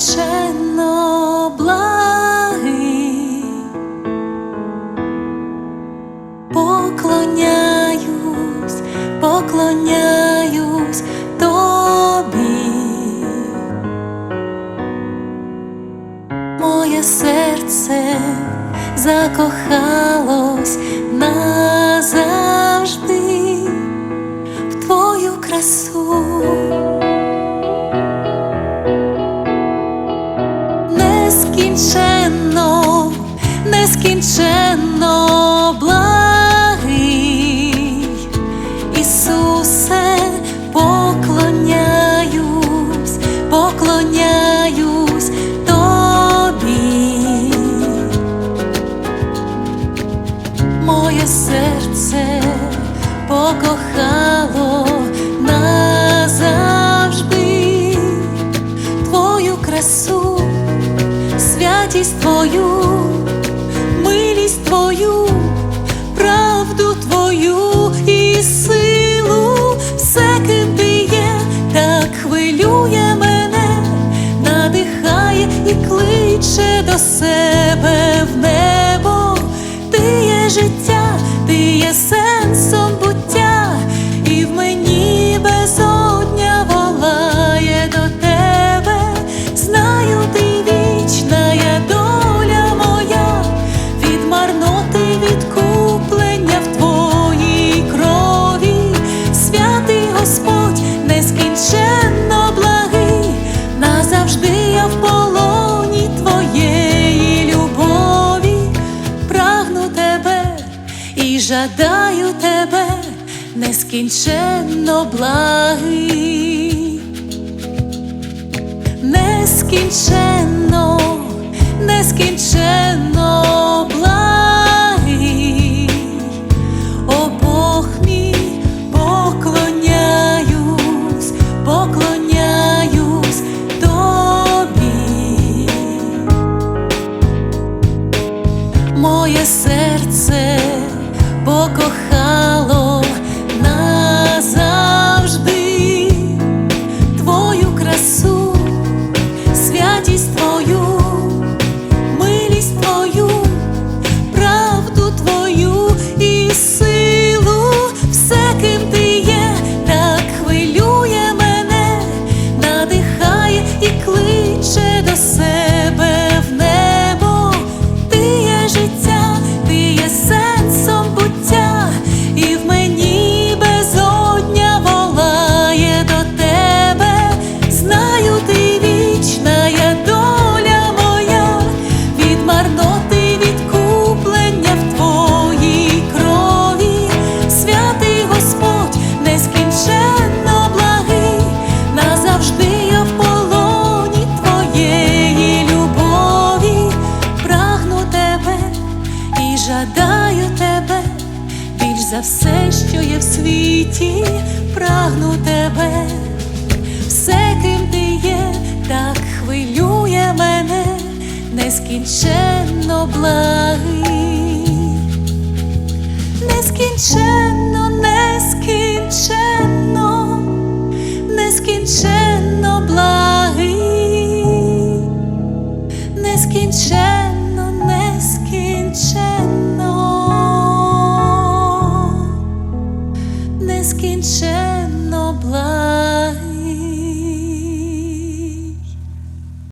нескінченно благий, поклоняюсь, тобі, моє серце закохалось назавжди. Нескінченно благий. Ісусе, поклоняюсь, поклоняюсь тобі, моє серце покохало назавжди. Твою красу, святість твою, силу, все кипіє, так хвилює мене, надихає і кличе до себе в небо. Ти є життя, жадаю тебе, нескінченно благий. Нескінченно, нескінченно благий, о Бог мій, поклоняюсь, поклоняюсь тобі, моє серце покохало за все, що є в світі, прагну тебе. Все, ким ти є, так хвилює мене, нескінченно благий, нескінченно, нескінченно,